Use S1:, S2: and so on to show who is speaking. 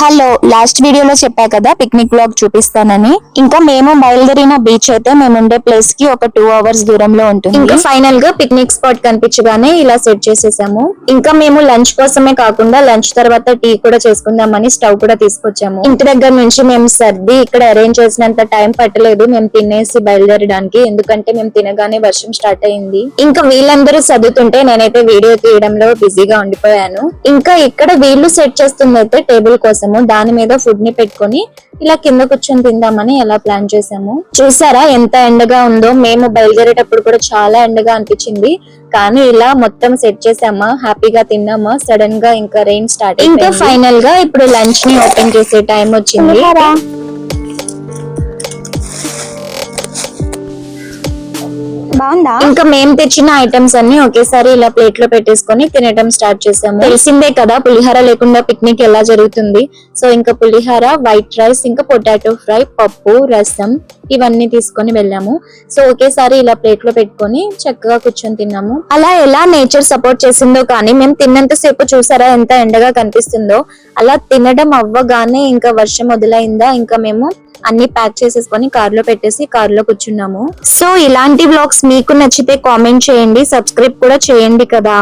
S1: Hello last వీడియోలో చెప్పా కదా పిక్నిక్ బ్లాగ్ చూపిస్తానని. ఇంకా మేము బయలుదేరిన బీచ్ అయితే మేము ఉండే ప్లేస్కి ఒక టూ అవర్స్ దూరంలో ఉంటుంది. ఇంకా ఫైనల్గా పిక్నిక్ స్పాట్ కనిపించగానే ఇలా సెట్ చేసేసాము. ఇంకా మేము లంచ్ కోసమే కాకుండా లంచ్ తర్వాత టీ కూడా చేసుకుందామని స్టవ్ కూడా తీసుకొచ్చాము. ఇంటి దగ్గర నుంచి మేము సర్ది ఇక్కడ అరేంజ్ చేసినంత టైం పట్టలేదు. మేము తినేసి బయలుదేరడానికి ఎందుకంటే మేము తినగానే వర్షం స్టార్ట్ అయింది. ఇంకా వీళ్ళందరూ చదువుతుంటే నేనైతే వీడియో తీయడంలో బిజీగా ఉండిపోయాను. ఇంకా ఇక్కడ వీళ్ళు సెట్ చేస్తుంది అయితే టేబుల్ కోసము దాని మీద ఫుడ్ని పెట్టుకొని ఇలా కింద కూర్చొని తిందామని ఎలా ప్లాన్ చేసాము చూసారా ఎంత ఎండగా ఉందో? మేము బయలుదేరేటప్పుడు కూడా చాలా ఎండగా అనిపించింది. కానీ ఇలా మొత్తం సెట్ చేసామా? హ్యాపీగా తిన్నామా? సడన్గా ఇంకా రెయిన్ స్టార్ట్ ఇంకా ఫైనల్గా ఇప్పుడు లంచ్ని ఓపెన్ చేసే టైం వచ్చింది.
S2: బాగుందా?
S1: ఇంకా మేము తెచ్చిన ఐటమ్స్ అన్ని ఒకేసారి ఇలా ప్లేట్లో పెట్టేసుకొని తినటం స్టార్ట్ చేసాము. తెలిసిందే కదా పులిహోర లేకుండా పిక్నిక్ ఎలా జరుగుతుంది? సో ఇంకా పులిహోర వైట్ రైస్ ఇంకా పొటాటో ఫ్రై పప్పు రసం ఇవన్నీ తీసుకొని వెళ్ళాము. సో ఒకేసారి ఇలా ప్లేట్లో పెట్టుకొని చక్కగా కూర్చొని తిన్నాము. అలా ఎలా నేచర్ సపోర్ట్ చేసిందో కానీ మేము తిన్నంత సేపు చూసారా ఎంత ఎండగా కనిపిస్తుందో? అలా తినడం అవ్వగానే ఇంకా వర్షం మొదలైందా? ఇంకా మేము అన్ని ప్యాక్ చేసేసుకొని కార్లో పెట్టేసి కార్లో కూర్చున్నాము. సో ఇలాంటి బ్లాగ్స్ మీకు నచ్చితే కామెంట్ చేయండి సబ్స్క్రైబ్ కూడా చేయండి కదా.